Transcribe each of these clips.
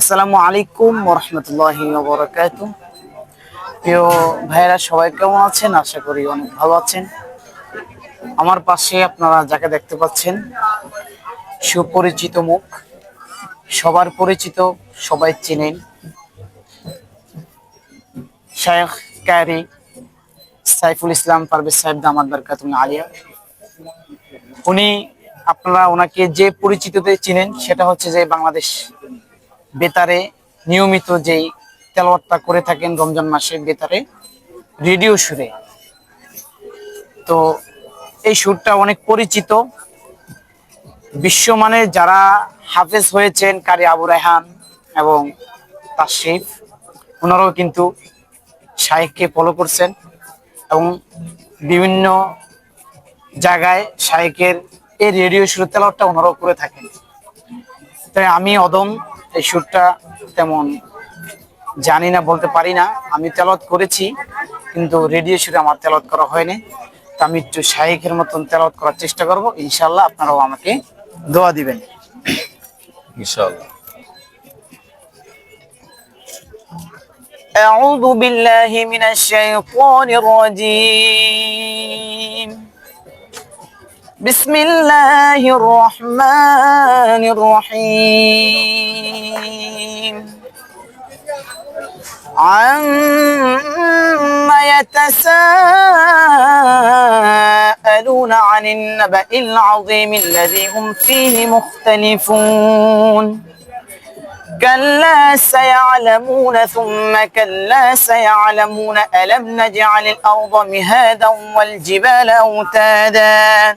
আসসালামু আলাইকুম রহমতুল্লাহি বরকাত প্রিয় ভাইরা সবাই কেমন আছেন? আশা করি অনেক ভালো আছেন। আমার পাশে আপনারা যাকে দেখতে পাচ্ছেন, সুপরিচিত মুখ, সবার পরিচিত, সবাই চেনেন। শেখ ক্যারি সাইফুল ইসলাম পারভেজ সাহেব দামাদ বারকাতুল আলিয়া। উনি আপনারা ওনাকে যে পরিচিততে চিনেন, সেটা হচ্ছে যে বাংলাদেশ বেতারে নিয়মিত যেই তেলাওয়াতটা করে থাকেন রমজান মাসে বেতারে, রেডিও সুরে। তো এই সুরটা অনেক পরিচিত। বিশ্বমানে যারা হাফেজ হয়েছেন কারি আবু রায়হান এবং তাশরিফ, ওনারাও কিন্তু শাহেককে ফলো করছেন এবং বিভিন্ন জায়গায় শাহেকের এই রেডিও সুর তেলাওয়াতটা ওনারাও করে থাকেন। তাই আমি অদম এই সুরটা তেমন জানি না বলতে পারি না আমি তেলত করেছি কিন্তু রেডিও সুরে আমার তেলত করা হয়নি তো আমি একটু শাহিকের মতন তেলত করার চেষ্টা করব ইনশাল্লাহ আপনারাও আমাকে দোয়া দিবেন ইনশাআল্লাহ أعوذ بالله من الشيطان الرجيم بسم الله الرحمن الرحيم عما يتساءلون عن النبأ العظيم الذي هم فيه مختلفون كلا سيعلمون ثم كلا سيعلمون ألم نجعل الأرض مهادا والجبال أوتادا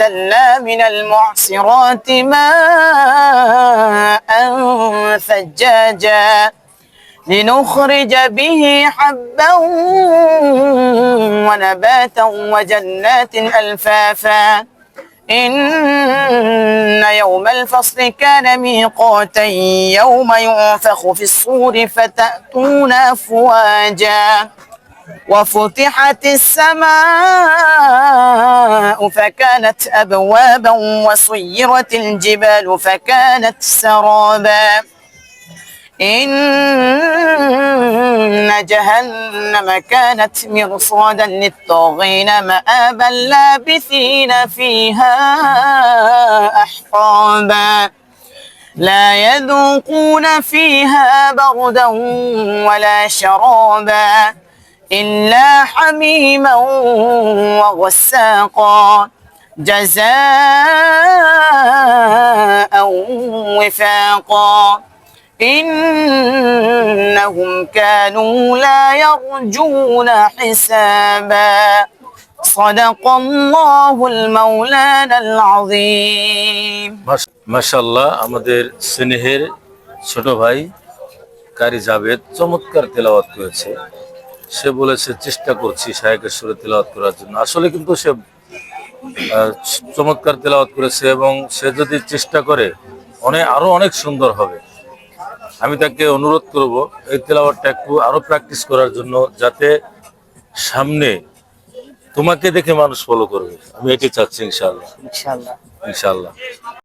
وأنزلنا من المعصرات ماء ثجاجا لنخرج به حبا ونباتا وجنات ألفافا. إن يوم الفصل كان ميقاتا يوم ينفخ في الصور فتأتون أفواجا وفتحت السماء فكانت أبوابا وسيرت الجبال فكانت سرابا. إن جهنم كانت مرصادا للطاغين مآبا لابثين فيها أحقابا. لا يذوقون فيها بردا ولا شرابا. إلا حميما وغساقا جزاء وفاقا إنهم كانوا لا يرجون حسابا صدق الله المولانا العظيم মাশাল্লাহ আমাদের স্নেহের ছোট ভাই কারি জাভেদ চমৎকার তেলাওয়াত করেছে সে বলেছে চেষ্টা করছি শায়েকের সুরে তেলাওয়াত করার জন্য। আসলে কিন্তু সে চমৎকার তেলাওয়াত করেছে এবং সে যদি চেষ্টা করে অনেক আরও অনেক সুন্দর হবে। আমি তাকে অনুরোধ করব এই তেলাওয়াতটা একটু আরও প্র্যাকটিস করার জন্য যাতে সামনে তোমাকে দেখে মানুষ ফলো করবে। আমি এটি চাচ্ছি ইনশাল্লাহ ইনশাল্লাহ ইনশাল্লাহ